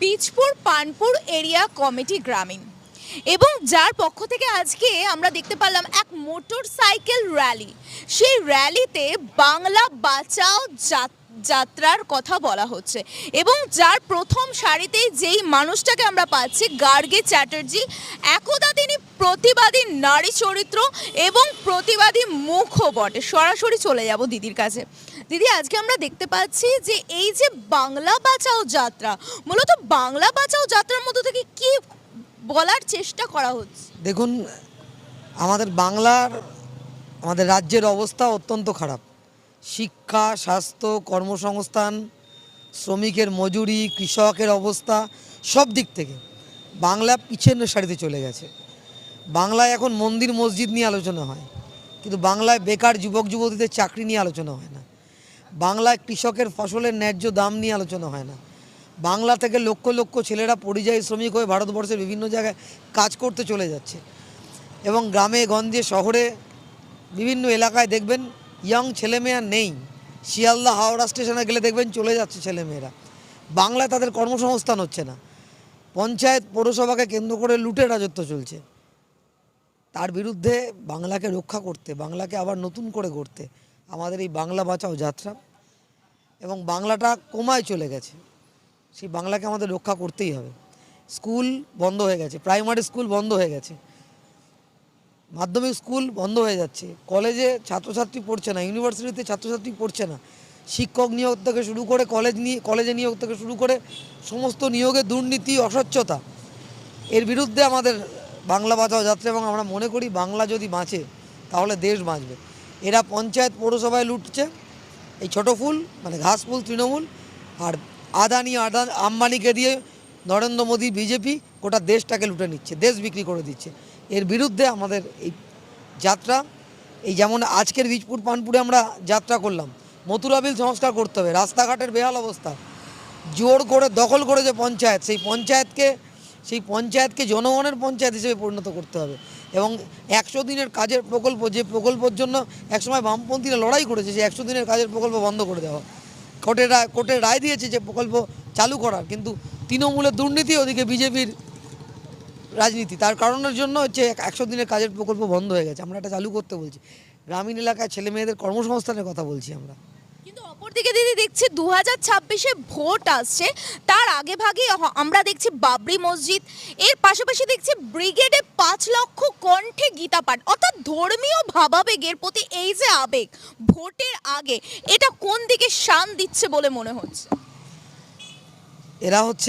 Bijpur Panpur area committee গ্রামীণ। এবং যার পক্ষ থেকে আজকে আমরা দেখতে পারলাম এক মোটর সাইকেল র্যালি। সেই র্যালিতে বাংলা বাঁচাও যাত- যাত্রার কথা বলা হচ্ছে। এবং যার প্রথম সারিতেই যেই মানুষটাকে আমরা পাচ্ছি, গার্গে চ্যাটার্জি, একদা তিনি প্রতিবাদী নারী চরিত্র এবং প্রতিবাদী মুখও বটে। সরাসরি চলে যাব দিদির কাছে। দিদি, আজকে আমরা দেখতে পাচ্ছি যে এই যে বাংলা বাঁচাও যাত্রা, মূলত বাংলা বাঁচাও যাত্রার মধ্যে থেকে কি বলার চেষ্টা করা হচ্ছে? দেখুন, আমাদের বাংলার, আমাদের রাজ্যের অবস্থা অত্যন্ত খারাপ। শিক্ষা, স্বাস্থ্য, কর্মসংস্থান, শ্রমিকের মজুরি, কৃষকের অবস্থা, সব দিক থেকে বাংলা পিছনের সারিতে চলে গেছে। বাংলায় এখন মন্দির, মসজিদ নিয়ে আলোচনা হয়, কিন্তু বাংলায় বেকার যুবক যুবতীদের চাকরি নিয়ে আলোচনা হয় না। বাংলায় কৃষকের ফসলের ন্যায্য দাম নিয়ে আলোচনা হয় না। বাংলা থেকে লক্ষ লক্ষ ছেলেরা পরিযায়ী শ্রমিক হয়ে ভারতবর্ষের বিভিন্ন জায়গায় কাজ করতে চলে যাচ্ছে। এবং গ্রামে, গঞ্জে, শহরে বিভিন্ন এলাকায় দেখবেন ইয়ং ছেলেমেয়া নেই। শিয়ালদা, হাওড়া স্টেশনে গেলে দেখবেন চলে যাচ্ছে ছেলেমেয়েরা। বাংলায় তাদের কর্মসংস্থান হচ্ছে না। পঞ্চায়েত, পৌরসভাকে কেন্দ্র করে লুটে রাজত্ব চলছে। তার বিরুদ্ধে বাংলাকে রক্ষা করতে, বাংলাকে আবার নতুন করে গড়তে। আমাদের এই বাংলা বাঁচাও যাত্রা। এবং বাংলাটা কমায় চলে গেছে। সেই বাংলাকে আমাদের রক্ষা করতেই হবে। স্কুল বন্ধ হয়ে গেছে, প্রাইমারি স্কুল বন্ধ হয়ে গেছে। মাধ্যমিক স্কুল বন্ধ হয়ে যাচ্ছে। কলেজে ছাত্রছাত্রী পড়ছে না, ইউনিভার্সিটিতে ছাত্রছাত্রী পড়ছে না। শিক্ষক নিয়োগ থেকে শুরু করে কলেজ নিয়ে, কলেজে নিয়োগ থেকে শুরু করে সমস্ত নিয়োগে দুর্নীতি অস্বচ্ছতা এর বিরুদ্ধে আমাদের বাংলা বাঁচাও যাত্রা এবং আমরা মনে করি বাংলা যদি বাঁচে, তাহলে দেশ বাঁচবে। এরা পঞ্চায়েত পৌরসভায় লুটছে। এই ছোট ফুল মানে ঘাস ফুল, তৃণমূল, আর আদানি, আদা, আম্বানিকে দিয়ে নরেন্দ্র মোদী, বিজেপি গোটা দেশটাকে লুটে নিচ্ছে, দেশ বিক্রি করে দিচ্ছে। এর বিরুদ্ধে আমাদের এই যাত্রা, এই যেমন আজকের বীজপুর, পানপুরে আমরা যাত্রা করলাম, মথুরা বিল সংস্কার করতে হবে, রাস্তাঘাটের বেহাল অবস্থা। জোর করে, দখল করে যে পঞ্চায়েত, সেই পঞ্চায়েতকে সেই পঞ্চায়েতকে জনগণের পঞ্চায়েত হিসেবে পরিণত করতে হবে। এবং একশো দিনের কাজের প্রকল্প, যে প্রকল্পের জন্য একসময় বামপন্থীরা লড়াই করেছে যে একশো দিনের কাজের প্রকল্প বন্ধ করে দেওয়া। কোর্টের রায় কোর্টের রায় দিয়েছে যে প্রকল্প চালু করার, কিন্তু তৃণমূলের দুর্নীতি ওদিকে বিজেপির রাজনীতি। তার কারণের জন্য হচ্ছে একশো দিনের কাজের প্রকল্প বন্ধ হয়ে গেছে। আমরা এটা চালু করতে বলছি। গ্রামীণ এলাকায় ছেলে মেয়েদের কর্মসংস্থানের কথা বলছি আমরা। কিন্তু অপরদিকে দিদি দেখছি দু হাজার ছাব্বিশে ভোট আসছে। তার আগে ভাগে আমরা দেখছি বাবরি মসজিদ, এর পাশাপাশি দেখছি ব্রিগেডে পাঁচ লক্ষ কণ্ঠে গীতা পাঠ। অর্থাৎ ধর্মীয় ভাবাবেগের প্রতি এই যে আবেগ, ভোটের আগে, এটা কোন দিকে শান দিচ্ছে বলে মনে হচ্ছে? এরা হচ্ছে